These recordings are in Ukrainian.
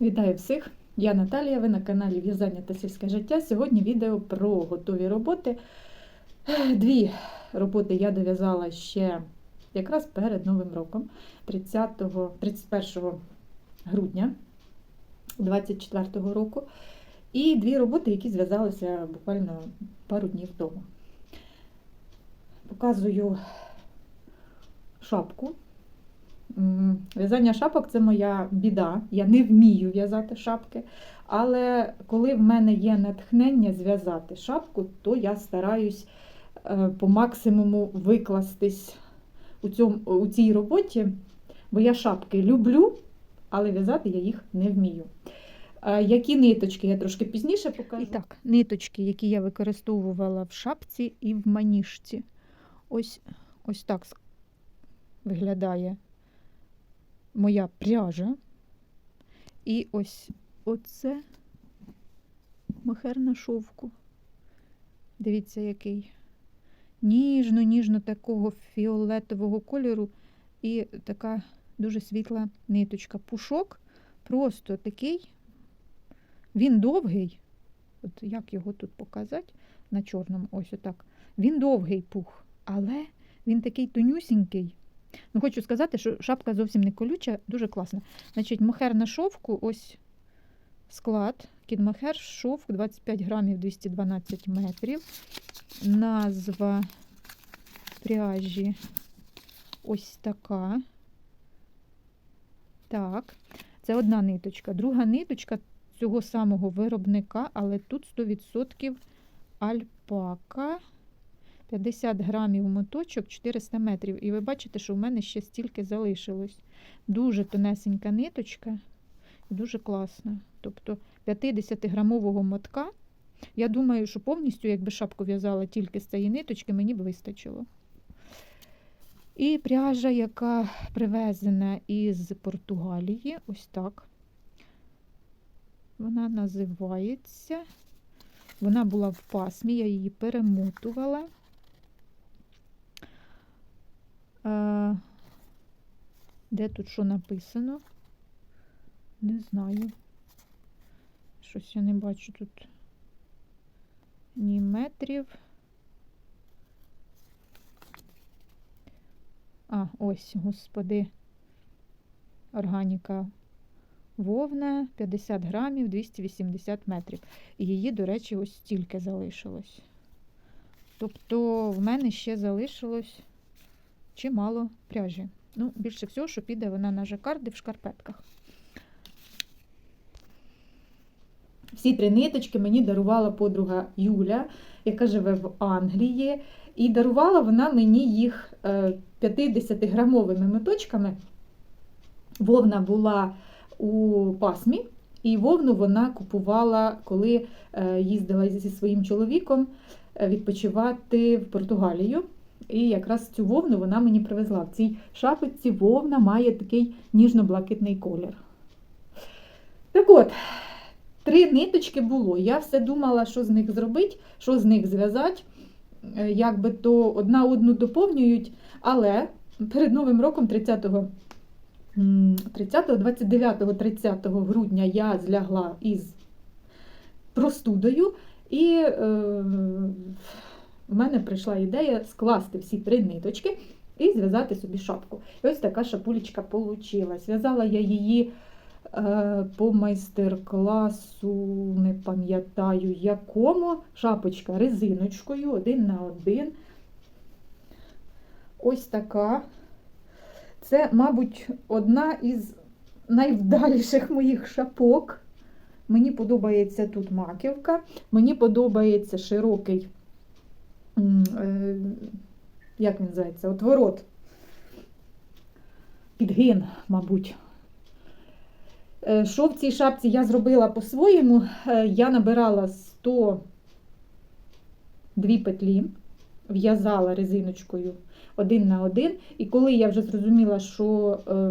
Вітаю всіх! Я Наталія, ви на каналі В'язання та сільське життя. Сьогодні відео про готові роботи. Дві роботи я дов'язала ще якраз перед Новим роком, 30, 31 грудня 2024 року. І дві роботи, які зв'язалися буквально пару днів тому. Показую шапку. В'язання шапок це моя біда. Я не вмію в'язати шапки. Але коли в мене є натхнення зв'язати шапку, то я стараюсь е, по максимуму викластись у, цьому, у цій роботі, бо я шапки люблю, але в'язати я їх не вмію. Е, Які ниточки я трошки пізніше покажу. І так, ниточки, які я використовувала в шапці і в маніжці. Ось, ось так виглядає моя пряжа. І ось оце мохер на шовку. Дивіться, який. Ніжно-ніжно такого фіолетового кольору і така дуже світла ниточка. Пушок просто такий. Він довгий. От як його тут показати на чорному, ось отак. Він довгий пух, але він такий тонюсінький. Ну, хочу сказати, що шапка зовсім не колюча, дуже класна. Значить, мохер на шовку, ось склад. Кідмохер, шовк 25 грамів 212 метрів. Назва пряжі ось така. Так, це одна ниточка. Друга ниточка цього самого виробника, але тут 100% альпака. 50 грамів моточок 400 метрів. І ви бачите, що в мене ще стільки залишилось. Дуже тонесенька ниточка і дуже класна. Тобто 50-грамового мотка. Я думаю, що повністю, якби шапку в'язала тільки з цієї ниточки, мені б вистачило. І пряжа, яка привезена із Португалії, ось так. Вона називається. Вона була в пасмі, я її перемотувала. А, де тут що написано? Не знаю. Щось я не бачу тут ні метрів. А, ось, господи, органіка вовна 50 грамів 280 метрів. І її, до речі, ось стільки залишилось. Тобто в мене ще залишилось чимало пряжі. Ну, більше всього, що піде вона на жакарди в шкарпетках. Всі три ниточки мені дарувала подруга Юля, яка живе в Англії. І дарувала вона мені їх е, 50-грамовими моточками. Вовна була у пасмі, і вовну вона купувала, коли е, їздила зі своїм чоловіком е, відпочивати в Португалію. І якраз цю вовну вона мені привезла. В цій шапочці вовна має такий ніжно-блакитний колір. Так от, три ниточки було. Я все думала, що з них зробити, що з них зв'язати. Е, Якби то одна одну доповнюють, але перед Новим роком 30 30, 29, 30 грудня я злягла із простудою, і е, в мене прийшла ідея скласти всі три ниточки і зв'язати собі шапку. І ось така шапулечка вийшла. Зв'язала я її е, по майстер-класу, не пам'ятаю якому, шапочка резиночкою один на один. Ось така. Це, мабуть, одна із найвдаліших моїх шапок. Мені подобається тут маківка, мені подобається широкий, як він називається, отворот. Підгин, мабуть. Е, Що в цій шапці я зробила по-своєму? Е, Я набирала 102 петлі, в'язала резиночкою один на один. І коли я вже зрозуміла, що е,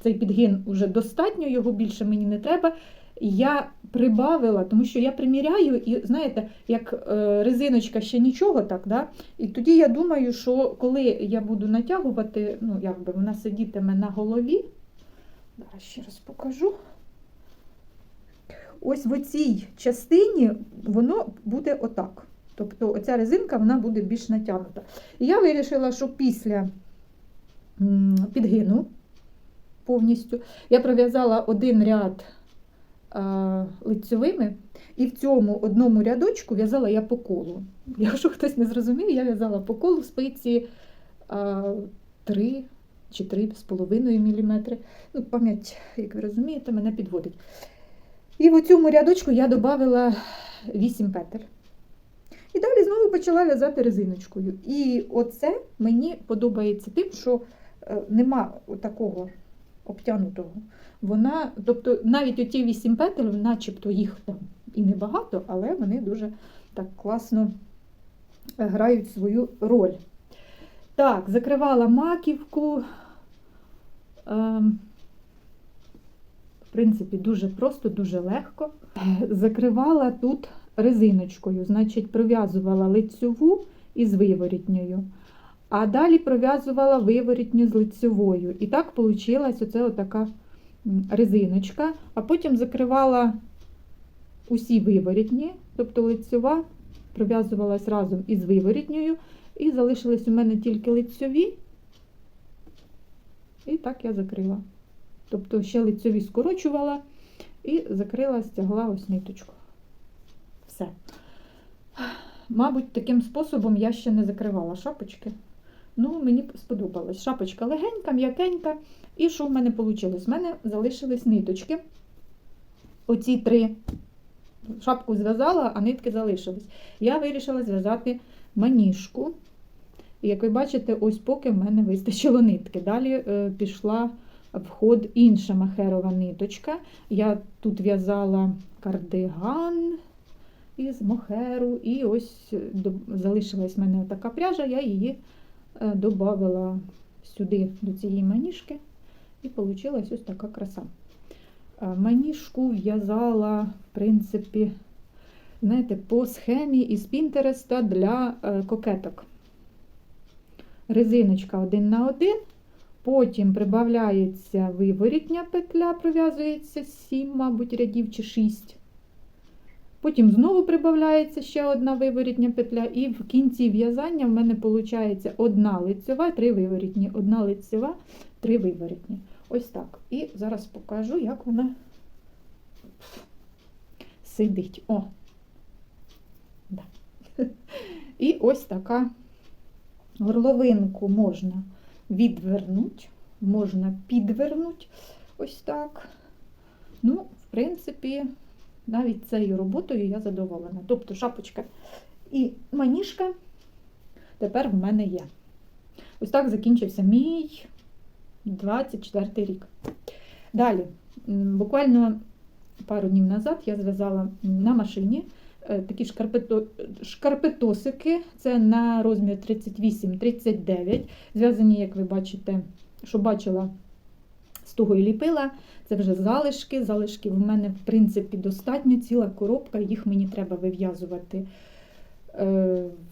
цей підгин вже достатньо, його більше мені не треба, я прибавила, тому що я приміряю, і знаєте, як е, резиночка ще нічого так, да? і тоді я думаю, що коли я буду натягувати, ну, якби вона сидітиме на голові. Зараз ще раз покажу. ось в цій частині воно буде отак. Тобто оця резинка вона буде більш натягнута. І я вирішила, що після підгину повністю я пров'язала один ряд лицьовими, і в цьому одному рядочку в'язала я по колу. Якщо хтось не зрозумів, я в'язала по колу спиці а, 3 чи 3,5 мм. Ну, пам'ять, як ви розумієте, мене підводить. І в цьому рядочку я додала 8 петель. І далі знову почала в'язати резиночкою. І оце мені подобається тим, що е, нема такого обтянутого. Вона, тобто навіть оті 8 петель, начебто їх там і небагато, але вони дуже так класно е, грають свою роль. Так, закривала маківку. Ем, в принципі, дуже просто, дуже легко. Закривала тут резиночкою, значить, пров'язувала лицьову із виворітньою, а далі пров'язувала виворітню з лицьовою. І так вийшла оце отака резиночка, а потім закривала усі виворітні, тобто лицьова пров'язувалась разом із виворітньою, і залишились у мене тільки лицьові. І так я закрила. Тобто ще лицьові скорочувала і закрила, стягла ось ниточку. Все. Мабуть, таким способом я ще не закривала шапочки. Ну, мені сподобалось. Шапочка легенька, м'якенька. І що в мене вийшло? У мене залишились ниточки. Оці три. Шапку зв'язала, а нитки залишились. Я вирішила зв'язати маніжку. І як ви бачите, ось поки в мене вистачило нитки. Далі е, пішла в ход інша махерова ниточка. Я тут в'язала кардиган із мохеру, і ось до- залишилась в мене така пряжа, я її е, сюди до цієї маніжки, і вийшла ось така краса. Е, Маніжку в'язала, в принципі, знаєте, по схемі із Пінтереста для е, кокеток. Резиночка один на один, потім прибавляється виворітня петля, пров'язується 7, мабуть, рядів чи 6. Потім знову прибавляється ще одна виворітня петля, і в кінці в'язання в мене виходить одна лицьова, три виворітні, одна лицьова, три виворітні. Ось так. І зараз покажу, як вона сидить. О! Да. І ось така горловинку можна відвернути, можна підвернути. Ось так. Ну, в принципі, навіть цією роботою я задоволена. Тобто шапочка і маніжка тепер в мене є. Ось так закінчився мій 24 рік. Далі, буквально пару днів назад я зв'язала на машині е, такі шкарпето, шкарпетосики. Це на розмір 38-39. Зв'язані, як ви бачите, що бачила, з того і ліпила. Це вже залишки. Залишки в мене, в принципі, достатньо, ціла коробка, їх мені треба вив'язувати е,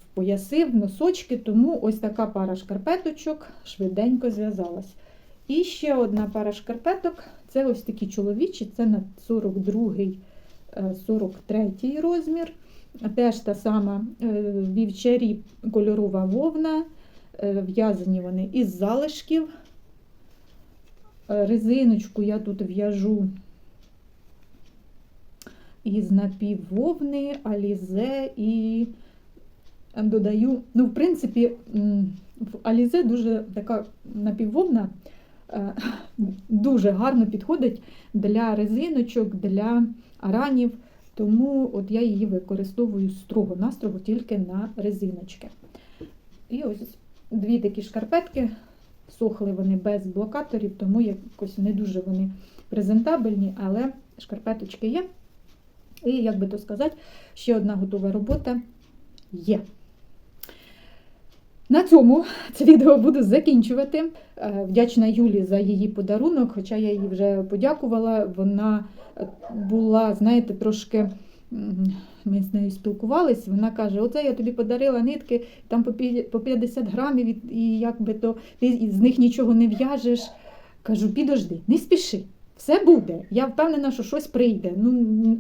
в пояси, в носочки, тому ось така пара шкарпеточок швиденько зв'язалась. І ще одна пара шкарпеток це ось такі чоловічі, це на 42-й, е, 43-й розмір. Теж та сама е, вівчарі кольорова вовна, е, в'язані вони із залишків. Е, Резиночку я тут в'яжу із напіввовни, алізе і додаю, ну, в принципі, в алізе дуже така напіввовна, е, дуже гарно підходить для резиночок, для аранів, тому от я її використовую строго-настрого тільки на резиночки. І ось дві такі шкарпетки. Сохли вони без блокаторів, тому якось не дуже вони презентабельні, але шкарпеточки є. І, як би то сказати, ще одна готова робота є. На цьому це відео буду закінчувати. Е, Вдячна Юлі за її подарунок, хоча я їй вже подякувала. Вона була, знаєте, трошки. Ми з нею спілкувалися, вона каже: Оце я тобі подарила нитки, там по 50 грамів, і якби то ти з них нічого не в'яжеш. Кажу, підожди, не спіши. Все буде. Я впевнена, що щось прийде. Ну,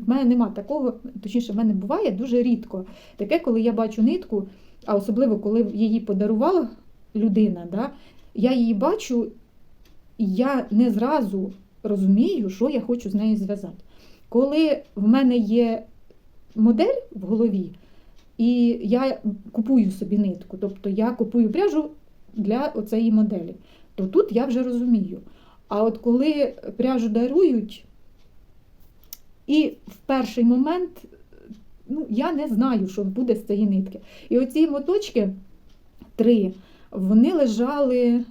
в мене нема такого, точніше, в мене буває дуже рідко. Таке, коли я бачу нитку, а особливо коли її подарувала людина, да, я її бачу, і я не зразу розумію, що я хочу з нею зв'язати. Коли в мене є модель в голові, і я купую собі нитку, тобто я купую пряжу для оцеї моделі, то тут я вже розумію. А от коли пряжу дарують, і в перший момент ну, я не знаю, що буде з цієї нитки. І оці моточки три, вони лежали,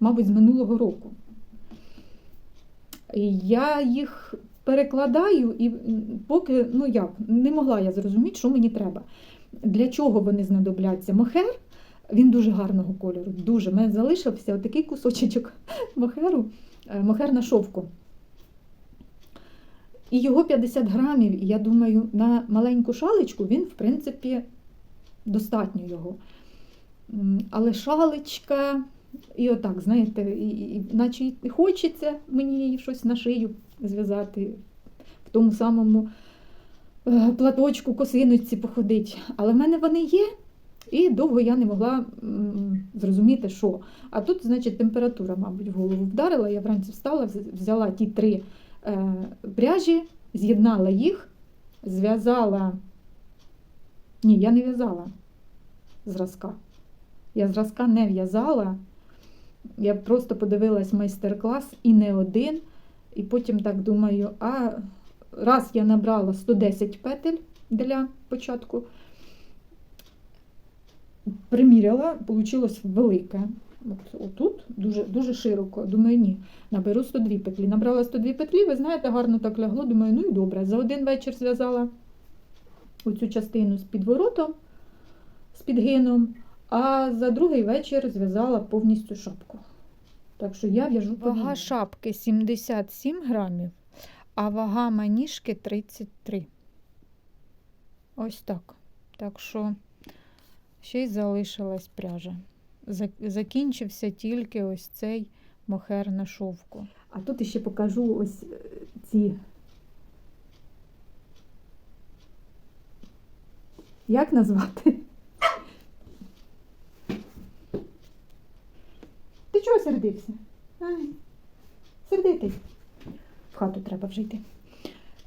мабуть, з минулого року. І Я їх перекладаю, і поки ну як, не могла я зрозуміти, що мені треба. Для чого вони знадобляться? Мохер, він дуже гарного кольору. Дуже. У мене залишився отакий кусочок мохеру, е, мохер на шовку. І його 50 грамів, і я думаю, на маленьку шаличку він, в принципі, достатньо його. Але шаличка, і отак, знаєте, і, і, наче хочеться мені її щось на шию зв'язати, в тому самому е, платочку, косиночці походити. Але в мене вони є, і довго я не могла зрозуміти, що. А тут, значить, температура, мабуть, в голову вдарила. Я вранці встала, взяла ті три е, пряжі, з'єднала їх, зв'язала. Ні, я не в'язала зразка. Я зразка не в'язала. Я просто подивилась майстер-клас і не один. І потім так думаю, а раз я набрала 110 петель для початку, приміряла, вийшло велике. От, отут дуже, дуже широко. Думаю, ні, наберу 102 петлі. Набрала 102 петлі, ви знаєте, гарно так лягло. Думаю, ну і добре. За один вечір зв'язала оцю частину з підворотом, з підгином, а за другий вечір зв'язала повністю шапку. Так що я в'яжу Вага шапки 77 грамів, а вага маніжки 33. Ось так. Так що ще й залишилась пряжа. Закінчився тільки ось цей мохер на шовку. А тут ще покажу ось е, ці. Як назвати? Сердився? Ай, сердитий. В хату треба вже йти.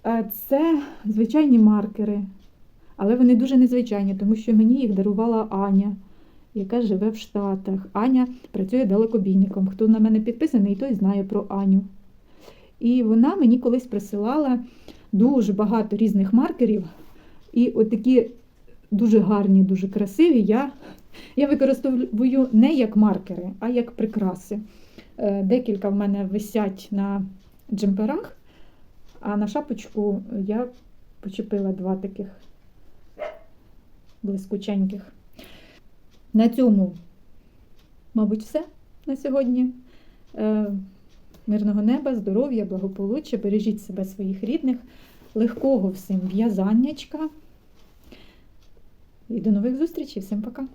Е, Це звичайні маркери, але вони дуже незвичайні, тому що мені їх дарувала Аня, яка живе в Штатах. Аня працює далекобійником. Хто на мене підписаний, той знає про Аню. І вона мені колись присилала дуже багато різних маркерів. І от такі дуже гарні, дуже красиві я, я використовую не як маркери, а як прикраси. Е, Декілька в мене висять на джемперах, а на шапочку я почепила два таких блискученьких. На цьому, мабуть, все на сьогодні. Е, Мирного неба, здоров'я, благополуччя, бережіть себе своїх рідних, легкого всім в'язаннячка. І до нових зустрічей. Всім пока!